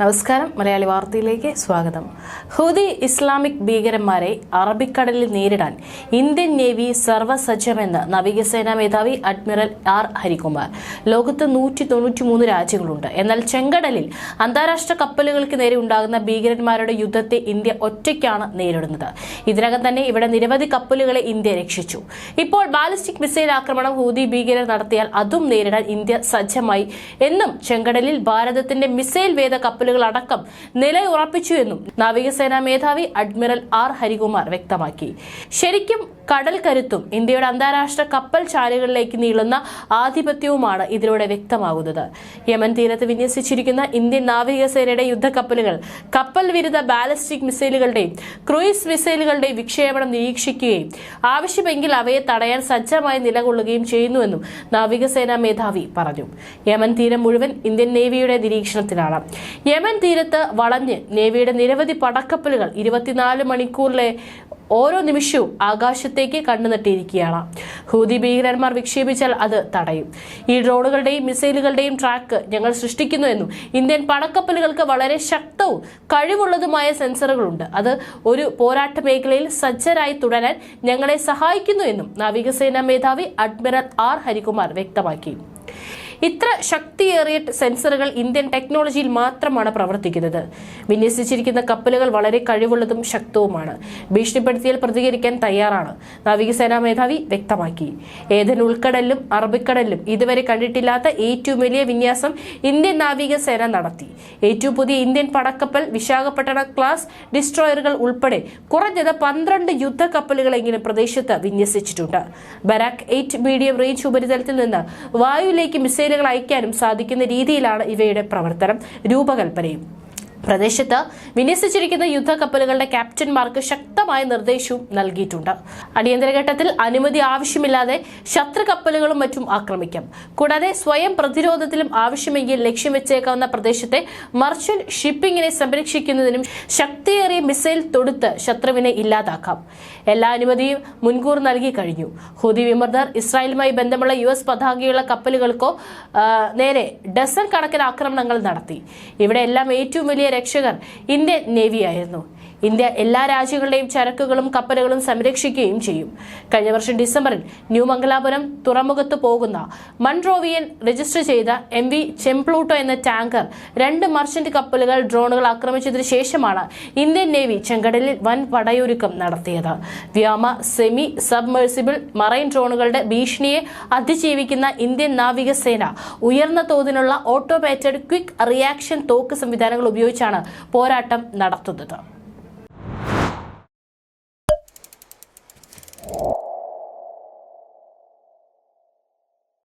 നമസ്കാരം. മലയാളി വാർത്തയിലേക്ക് സ്വാഗതം. ഹൂതി ഇസ്ലാമിക് ഭീകരന്മാരെ അറബിക്കടലിൽ നേരിടാൻ ഇന്ത്യൻ നേവി സർവസജ്ജമെന്ന് നാവികസേനാ മേധാവി അഡ്മിറൽ ആർ ഹരികുമാർ. ലോകത്ത് നൂറ്റി തൊണ്ണൂറ്റി മൂന്ന് രാജ്യങ്ങളുണ്ട്. എന്നാൽ ചെങ്കടലിൽ അന്താരാഷ്ട്ര കപ്പലുകൾക്ക് നേരെ ഉണ്ടാകുന്ന ഭീകരന്മാരുടെ യുദ്ധത്തെ ഇന്ത്യ ഒറ്റയ്ക്കാണ് നേരിടുന്നത്. ഇതിനകം തന്നെ ഇവിടെ നിരവധി കപ്പലുകളെ ഇന്ത്യ രക്ഷിച്ചു. ഇപ്പോൾ ബാലിസ്റ്റിക് മിസൈൽ ആക്രമണം ഹൂദി ഭീകരർ നടത്തിയാൽ അതും നേരിടാൻ ഇന്ത്യ സജ്ജമായി എന്നും ചെങ്കടലിൽ ഭാരതത്തിന്റെ മിസൈൽ വേദ കപ്പലുകൾ അടക്കം നിലയുറപ്പിച്ചു എന്നും നാവികസേനാ മേധാവി അഡ്മിറൽ ആർ ഹരികുമാർ വ്യക്തമാക്കി. ശരിക്കും കടൽ കരുത്തും ഇന്ത്യയുടെ അന്താരാഷ്ട്ര കപ്പൽ ചാലുകളിലേക്ക് നീളുന്ന ആധിപത്യവുമാണ് ഇതിലൂടെ വ്യക്തമാകുന്നത്. യമൻ തീരത്ത് വിന്യസിച്ചിരിക്കുന്ന ഇന്ത്യൻ നാവികസേനയുടെ യുദ്ധക്കപ്പലുകൾ കപ്പൽ വിരുദ്ധ ബാലിസ്റ്റിക് മിസൈലുകളുടെയും ക്രൂയിസ് മിസൈലുകളുടെയും വിക്ഷേപണം നിരീക്ഷിക്കുകയും ആവശ്യമെങ്കിൽ അവയെ തടയാൻ സജ്ജമായി നിലകൊള്ളുകയും ചെയ്യുന്നുവെന്നും നാവികസേനാ മേധാവി പറഞ്ഞു. യമൻ തീരം മുഴുവൻ ഇന്ത്യൻ നേവിയുടെ നിരീക്ഷണത്തിലാണ്. യമൻ തീരത്ത് വളഞ്ഞ് നേവിയുടെ നിരവധി പടക്കപ്പലുകൾ ഇരുപത്തിനാല് മണിക്കൂറിലെ ഓരോ നിമിഷവും ആകാശത്തേക്ക് കണ്ണുനട്ടിയിരിക്കുകയാണ്. ഹൂതി ഭീകരന്മാർ വിക്ഷേപിച്ചാൽ അത് തടയും. ഈ ഡ്രോണുകളുടെയും മിസൈലുകളുടെയും ട്രാക്ക് ഞങ്ങൾ സൃഷ്ടിക്കുന്നു എന്നും ഇന്ത്യൻ പടക്കപ്പലുകൾക്ക് വളരെ ശക്തവും കഴിവുള്ളതുമായ സെൻസറുകളുണ്ട്. അത് ഒരു പോരാട്ട മേഖലയിൽ സജ്ജരായി തുടരാൻ ഞങ്ങളെ സഹായിക്കുന്നു എന്നും നാവികസേനാ മേധാവി അഡ്മിറൽ ആർ ഹരികുമാർ വ്യക്തമാക്കി. ഇത്ര ശക്തിയേറിയ സെൻസറുകൾ ഇന്ത്യൻ ടെക്നോളജിയിൽ മാത്രമാണ് പ്രവർത്തിക്കുന്നത്. വിന്യസിച്ചിരിക്കുന്ന കപ്പലുകൾ വളരെ കഴിവുള്ളതും ശക്തവുമാണ്. ഭീഷണിപ്പെടുത്തിയാൽ പ്രതികരിക്കാൻ തയ്യാറാണ് നാവികസേനാ മേധാവി വ്യക്തമാക്കി. ഏതൻ ഉൾക്കടലിലും അറബിക്കടലിലും ഇതുവരെ കണ്ടിട്ടില്ലാത്ത ഏറ്റവും വലിയ വിന്യാസം ഇന്ത്യൻ നാവികസേന നടത്തി. ഏറ്റവും പുതിയ ഇന്ത്യൻ പടക്കപ്പൽ വിശാഖപട്ടണ ക്ലാസ് ഡിസ്ട്രോയറുകൾ ഉൾപ്പെടെ കുറഞ്ഞത് പന്ത്രണ്ട് യുദ്ധക്കപ്പലുകളെങ്കിലും പ്രദേശത്ത് വിന്യസിച്ചിട്ടുണ്ട്. ബരാക് എയ്റ്റ് മീഡിയം റേഞ്ച് ഉപരിതലത്തിൽ നിന്ന് വായുവിലേക്ക് മിസൈലുകൾ അയക്കാനും സാധിക്കുന്ന രീതിയിലാണ് ഇവയുടെ പ്രവർത്തനം. രൂപകൽപ്പനയും. പ്രദേശത്ത് വിന്യസിച്ചിരിക്കുന്ന യുദ്ധക്കപ്പലുകളുടെ ക്യാപ്റ്റന്മാർക്ക് ശക്തമായ നിർദ്ദേശവും നൽകിയിട്ടുണ്ട്. അടിയന്തരഘട്ടത്തിൽ അനുമതി ആവശ്യമില്ലാതെ ശത്രു കപ്പലുകളും മറ്റും ആക്രമിക്കാം. കൂടാതെ സ്വയം പ്രതിരോധത്തിലും ആവശ്യമെങ്കിൽ ലക്ഷ്യം വെച്ചേക്കാവുന്ന പ്രദേശത്തെ മർച്ചന്റ് ഷിപ്പിംഗിനെ സംരക്ഷിക്കുന്നതിനും ശക്തിയേറിയ മിസൈൽ തൊടുത്ത് ശത്രുവിനെ ഇല്ലാതാക്കാം. എല്ലാ അനുമതിയും മുൻകൂർ നൽകി കഴിഞ്ഞു. ഹൂതി വിമർദർ ഇസ്രായേലുമായി ബന്ധമുള്ള യു എസ് പതാകയുള്ള കപ്പലുകൾക്കോ നേരെ ഡസൺ കണക്കിന് ആക്രമണങ്ങൾ നടത്തി. ഇവിടെ എല്ലാം ഏറ്റവും വലിയ രക്ഷകർ ഇന്ത്യൻ നേവിയായിരുന്നു. ഇന്ത്യ എല്ലാ രാജ്യങ്ങളുടെയും ചരക്കുകളും കപ്പലുകളും സംരക്ഷിക്കുകയും ചെയ്യും. കഴിഞ്ഞ വർഷം ഡിസംബറിൽ ന്യൂ മംഗലാപുരം തുറമുഖത്ത് പോകുന്ന മൺട്രോവിയൻ രജിസ്റ്റർ ചെയ്ത എം വി ചെംപ്ലൂട്ടോ എന്ന ടാങ്കർ രണ്ട് മർച്ചന്റ് കപ്പലുകൾ ഡ്രോണുകൾ ആക്രമിച്ചതിനു ശേഷമാണ് ഇന്ത്യൻ നേവി ചെങ്കടലിൽ വൻ പടയൊരുക്കം നടത്തിയത്. വ്യോമ സെമി സബ്മേഴ്സിബിൾ മറൈൻ ഡ്രോണുകളുടെ ഭീഷണിയെ അതിജീവിക്കുന്ന ഇന്ത്യൻ നാവികസേന ഉയർന്ന തോതിലുള്ള ഓട്ടോമേറ്റഡ് ക്വിക്ക് റിയാക്ഷൻ തോക്ക് സംവിധാനങ്ങൾ ഉപയോഗിച്ചാണ് പോരാട്ടം നടത്തുന്നത്.